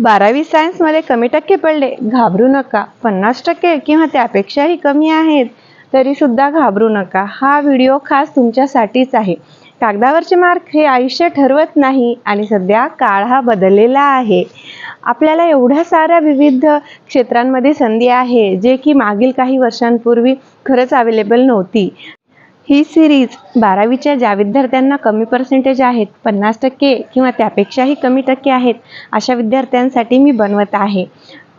बारावी सायन्समध्ये कमी टक्के पडले. घाबरू नका. पन्नास टक्के किंवा त्यापेक्षाही कमी आहेत तरीसुद्धा घाबरू नका. हा व्हिडिओ खास तुमच्यासाठीच आहे. कागदावरचे मार्क हे आयुष्य ठरवत नाही आणि सध्या काळ हा बदललेला आहे. आपल्याला एवढ्या साऱ्या विविध क्षेत्रांमध्ये संधी आहे जे की मागील काही वर्षांपूर्वी खरंच अवेलेबल नव्हती. ही सिरीज बारावीच्या ज्या विद्यार्थ्यांना कमी पर्सेंटेज आहेत पन्नास टक्के किंवा त्यापेक्षाही कमी टक्के आहेत अशा विद्यार्थ्यांसाठी मी बनवत आहे.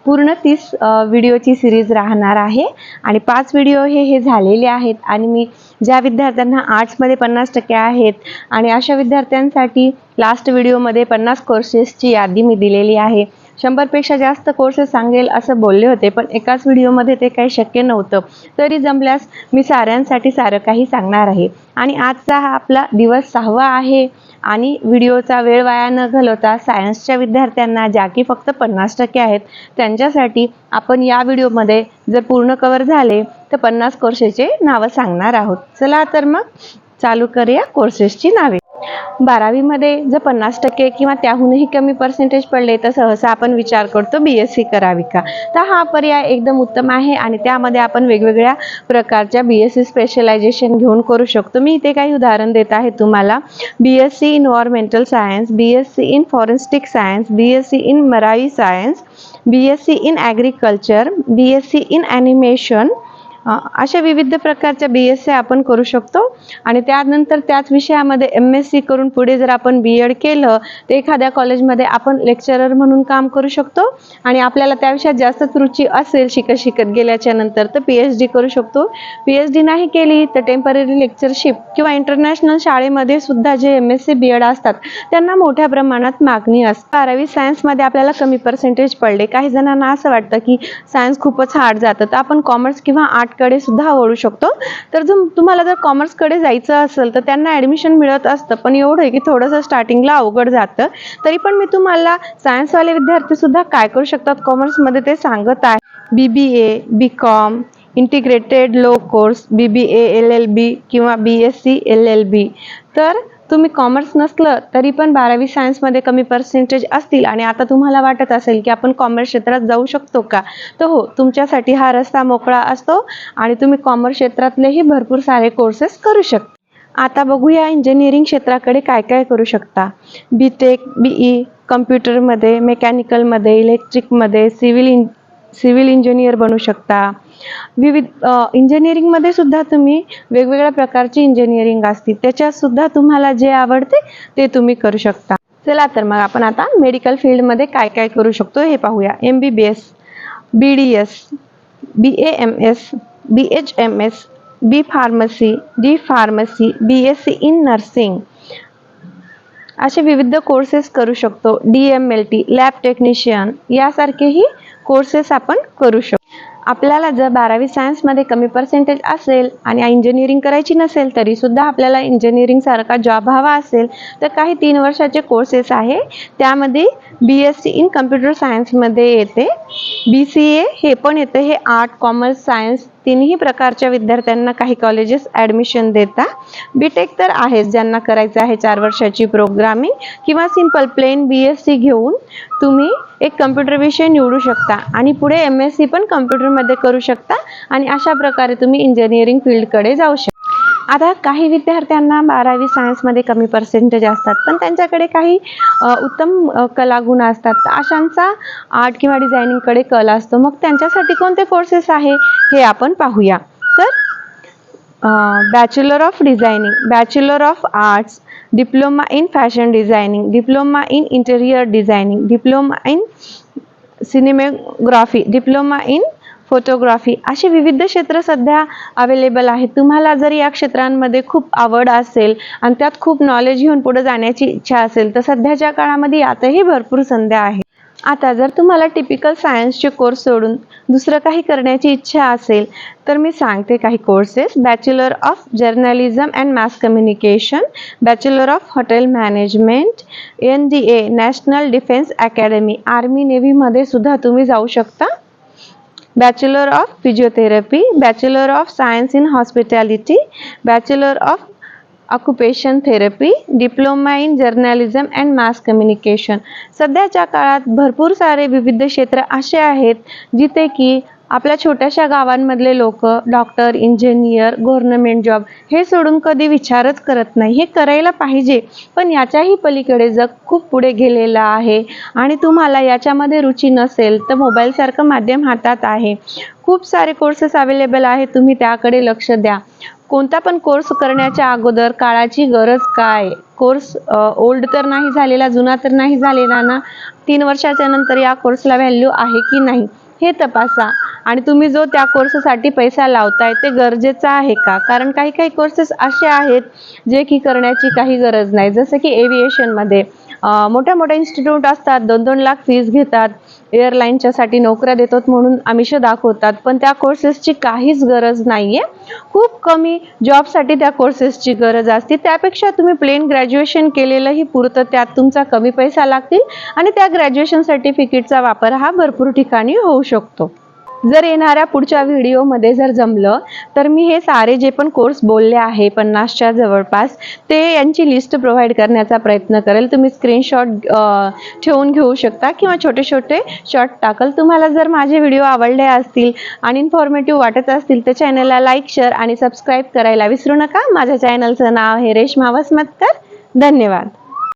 पूर्ण तीस व्हिडिओची सिरीज राहणार आहे आणि पाच व्हिडिओ हे हे झालेले आहेत आणि मी ज्या विद्यार्थ्यांना आर्ट्समध्ये पन्नास टक्के आहेत आणि अशा विद्यार्थ्यांसाठी लास्ट व्हिडिओमध्ये पन्नास कोर्सेसची यादी मी दिलेली आहे. शंभरपेक्षा जास्त कोर्सेस सांगेल असं बोलले होते पण एकाच व्हिडिओमध्ये ते काही शक्य नव्हतं. तरी जमल्यास मी साऱ्यांसाठी सारं काही सांगणार आहे. आणि आजचा हा आपला दिवस सहावा आहे. आणि व्हिडिओचा वेळ वाया न घालवता सायन्सच्या विद्यार्थ्यांना ज्या की फक्त पन्नास टक्के आहेत त्यांच्यासाठी आपण या व्हिडिओमध्ये जर पूर्ण कवर झाले तर पन्नास कोर्सेसचे नावं सांगणार आहोत. चला तर मग चालू करूया कोर्सेसची नावे. बारावीमध्ये जर पन्नास टक्के किंवा त्याहूनही कमी पर्सेंटेज पडले तर सहसा आपण विचार करतो बी एस सी करावी का? तर हा पर्याय एकदम उत्तम आहे आणि त्यामध्ये आपण वेगवेगळ्या प्रकारच्या बी एस सी स्पेशलायझेशन घेऊन करू शकतो. मी इथे काही उदाहरण देत आहे तुम्हाला. B S C environmental science B S C in forensic science B S C in marine science B S C in agriculture B S C in animation अशा विविध प्रकारच्या बी एस सी आपण करू शकतो. आणि त्यानंतर त्याच विषयामध्ये एम एस सी करून पुढे जर आपण बी एड केलं तर एखाद्या कॉलेजमध्ये आपण लेक्चरर म्हणून काम करू शकतो. आणि आपल्याला त्या विषयात जास्तच रुची असेल शिकत शिकत गेल्याच्यानंतर तर पी एच डी करू शकतो. पी एच डी नाही केली तर टेंपररी लेक्चरशिप किंवा इंटरनॅशनल शाळेमध्ये सुद्धा जे M S C B Ed असतात त्यांना मोठ्या प्रमाणात मागणी असते. बारावी सायन्समध्ये आपल्याला कमी पर्सेंटेज पडले. काही जणांना असं वाटतं की सायन्स खूपच हार्ड जातं. तर आपण कॉमर्स किंवा आर्ट आर्टकडे सुद्धा वळू शकतो. तर जर तुम्हाला जर कॉमर्सकडे जायचं असेल तर त्यांना ॲडमिशन मिळत असतं. पण एवढं आहे की थोडंसं स्टार्टिंगला अवघड जातं. तरी पण मी तुम्हाला सायन्सवाले विद्यार्थी सुद्धा काय करू शकतात? कॉमर्समध्ये ते सांगत आहे. B B A B com integrated law course B B A L L B किंवा B S C L L B तर तुम्ही कॉमर्स नसलं तरी पण बारावी सायन्समध्ये कमी पर्सेंटेज असतील आणि आता तुम्हाला वाटत असेल की आपण कॉमर्स क्षेत्रात जाऊ शकतो का? तर हो तुमच्यासाठी हा रस्ता मोकळा असतो आणि तुम्ही कॉमर्स क्षेत्रातलेही भरपूर सारे कोर्सेस करू शकता. आता बघूया इंजिनिअरिंग क्षेत्राकडे काय काय करू शकता. बी टेक बी ई कम्प्युटरमध्ये मेकॅनिकलमध्ये इलेक्ट्रिकमध्ये सिव्हिल इंज सिव्हिल इंजिनियर बनू शकता. विविध इंजिनिअरिंगमध्ये सुद्धा तुम्ही वेगवेगळ्या प्रकारची इंजिनिअरिंग असते त्याच्यात सुद्धा तुम्हाला जे आवडते ते तुम्ही करू शकता. चला तर मग आपण आता मेडिकल फील्डमध्ये काय काय करू शकतो हे पाहूया. M B B S B D S B A M S B H M S B pharmacy D pharmacy B S C in nursing असे विविध कोर्सेस करू शकतो. D M L T lab technician यासारखेही courses आपण करू शकतो. आपल्याला जर बारावी सायन्समध्ये कमी पर्सेंटेज असेल आणि इंजिनिअरिंग करायची नसेल तरीसुद्धा आपल्याला इंजिनिअरिंगसारखा जॉब हवा असेल तर काही तीन वर्षाचे कोर्सेस आहे. त्यामध्ये B S C in computer सायन्समध्ये येते. बी सी ए हे पण येतं हे आर्ट कॉमर्स सायन्स तिन्ही प्रकारच्या विद्यार्थ्यांना काही कॉलेजेस ॲडमिशन देता. बीटेक तर आहेच ज्यांना करायचं आहे चार वर्षाची प्रोग्रामिंग किंवा simple plain B S C घेऊन तुम्ही एक कम्प्युटर विषय निवडू शकता आणि पुढे एम एस सी पण कम्प्युटरमध्ये करू शकता आणि अशा प्रकारे तुम्ही इंजिनिअरिंग फील्डकडे जाऊ शकता. आता काही विद्यार्थ्यांना बारावी सायन्समध्ये कमी पर्सेंटेज असतात पण त्यांच्याकडे काही उत्तम कलागुण असतात. तर अशांचा आर्ट किंवा डिझायनिंगकडे कल असतो. मग त्यांच्यासाठी कोणते कोर्सेस आहे हे आपण पाहूया. तर bachelor of designing bachelor of arts diploma in fashion designing diploma in interior designing diploma in cinematography diploma in photography असे विविध क्षेत्र सध्या अवेलेबल आहेत. तुम्हाला जर या क्षेत्रांमध्ये खूप आवड असेल आणि त्यात खूप नॉलेज घेऊन पुढे जाण्याची इच्छा असेल तर सध्याच्या काळामध्ये यातही भरपूर संध्या आहेत आता जर तुम्हाला टिपिकल सायन्सचे कोर्स सोडून दुसरं काही करण्याची इच्छा असेल तर मी सांगते काही courses bachelor of journalism and mass communication bachelor of hotel management N D A national defence academy army नेव्हीमध्ये सुद्धा तुम्ही जाऊ शकता. Bachelor of physiotherapy Bachelor of science in hospitality Bachelor of occupation therapy diploma in journalism and mass communication सध्याच्या काळात भरपूर सारे विविध क्षेत्र असे आहेत जिथे की आपल्या छोट्याशा गावांमधले लोक डॉक्टर इंजिनियर गव्हर्नमेंट जॉब हे सोडून कधी विचारच करत नाही. हे करायला पाहिजे. पण याच्याही पलीकडे जग खूप पुढे गेलेलं आहे आणि तुम्हाला याच्यामध्ये रुची नसेल तर मोबाईलसारखं माध्यम हातात आहे. खूप सारे कोर्सेस अवेलेबल आहेत. तुम्ही त्याकडे लक्ष द्या. कोणता पण कोर्स करण्याच्या अगोदर काळाची गरज काय? कोर्स ओल्ड तर नाही झालेला जुना तर नाही झालेला ना? तीन वर्षाच्या नंतर या कोर्सला व्हॅल्यू आहे की नाही? हे तपासा. आणि तुम्ही जो त्या कोर्ससाठी पैसा लावताय ते गरजेचं आहे का? कारण काही काही कोर्सेस असे आहेत जे की करण्याची काही गरज नाही. जसं की एव्हिएशनमध्ये मोठ्या मोठ्या इन्स्टिट्यूट असतात दोन दोन लाख फीज घेतात एअरलाईनच्यासाठी नोकऱ्या देतात म्हणून आमिष दाखवतात. पण त्या कोर्सेसची काहीच गरज नाही आहे खूप कमी जॉबसाठी त्या कोर्सेसची गरज असते. त्यापेक्षा तुम्ही प्लेन ग्रॅज्युएशन केलेलंही पुरतं त्यात तुमचा कमी पैसा लागतील आणि त्या ग्रॅज्युएशन सर्टिफिकेटचा वापर हा भरपूर ठिकाणी होऊ शकतो. जर येणाऱ्या पुढच्या व्हिडिओमध्ये जर जमलं तर मी हे सारे जे पण कोर्स बोलले आहे पन्नासच्या जवळपास ते यांची लिस्ट प्रोव्हाइड करण्याचा प्रयत्न करेल. तुम्ही स्क्रीनशॉट ठेवून घेऊ शकता किंवा छोटे छोटे शॉर्ट टाकल. तुम्हाला जर माझे व्हिडिओ आवडले असतील आणि इन्फॉर्मेटिव्ह वाटत असतील तर चॅनलला लाईक शेअर आणि सबस्क्राईब करायला विसरू नका. माझ्या चॅनलचं नाव आहे रेश्मा वसमतकर. धन्यवाद.